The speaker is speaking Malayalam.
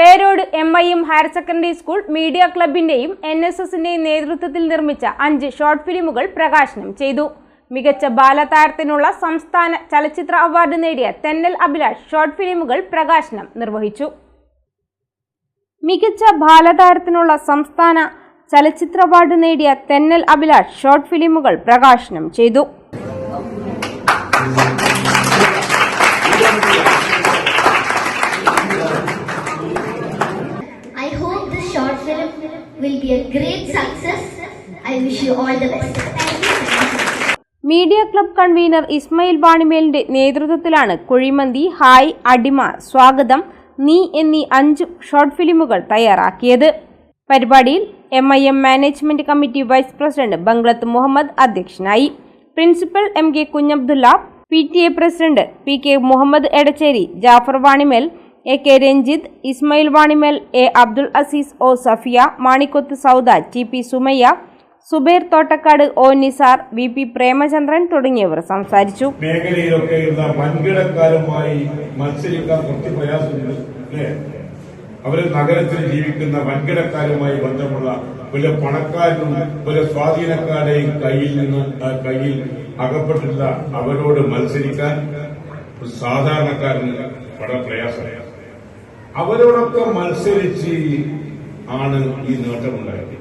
പേരോട് M I M higher secondary school media ക്ലബിന്റെയും N S എസിന്റെയും നേതൃത്വത്തിൽ നിർമ്മിച്ച അഞ്ച് ഷോർട്ട് ഫിലിമുകൾ പ്രകാശനം ചെയ്തു. മികച്ച ബാലതാരത്തിനുള്ള സംസ്ഥാന ചലച്ചിത്ര അവാർഡ് നേടിയ തെന്നൽ അഭിലാഷ് ഷോർട്ട് ഫിലിമുകൾ പ്രകാശനം നിർവഹിച്ചു. മികച്ച ബാലതാരത്തിനുള്ള സംസ്ഥാന ചലച്ചിത്ര അവാർഡ് നേടിയ തെന്നൽ അഭിലാഷ് ഷോർട്ട് ഫിലിമുകൾ പ്രകാശനം ചെയ്തു. Will be a great success. I wish you all the best. Media club convenor Ismail ബാണിമേലിന്റെ നേതൃത്വത്തിലാണ് കുഴിമന്തി ഹായ് അടിമ സ്വാഗതം നീ എന്നീ അഞ്ച് ഷോർട്ട് ഫിലിമുകൾ തയ്യാറാക്കിയത് പരിപാടിയിൽ M I M management committee vice president Banglath Muhammad അധ്യക്ഷനായി principal M K Kunhabdulla P T A president P K Muhammad Edachery Jafar Vanimel A K Ranjith Ismail Vanimel A Abdul Azeez O Safiya Manikkoth Sauda T P Sumayya Subair Thottakkad O Nisar V P Premachandran തുടങ്ങിയവർ സംസാരിച്ചു. മേഖലയിലൊക്കെ വൻകിടക്കാരുമായി മത്സരിക്കാൻ കുറച്ച് പ്രയാസമുണ്ട് അവർ നഗരത്തിൽ ജീവിക്കുന്ന വൻകിടക്കാരുമായി ബന്ധമുള്ള വലിയ പണക്കാരും വലിയ സ്വാധീനക്കാരുടെയും കയ്യിൽ നിന്ന് കയ്യിൽ അകപ്പെട്ടിട്ടുള്ള അവരോട് മത്സരിക്കാൻ സാധാരണക്കാരന് വളരെ പ്രയാസമാണ് അവരോടൊക്കെ മത്സരിച്ച് ആണ് ഈ നേട്ടമുണ്ടായത്.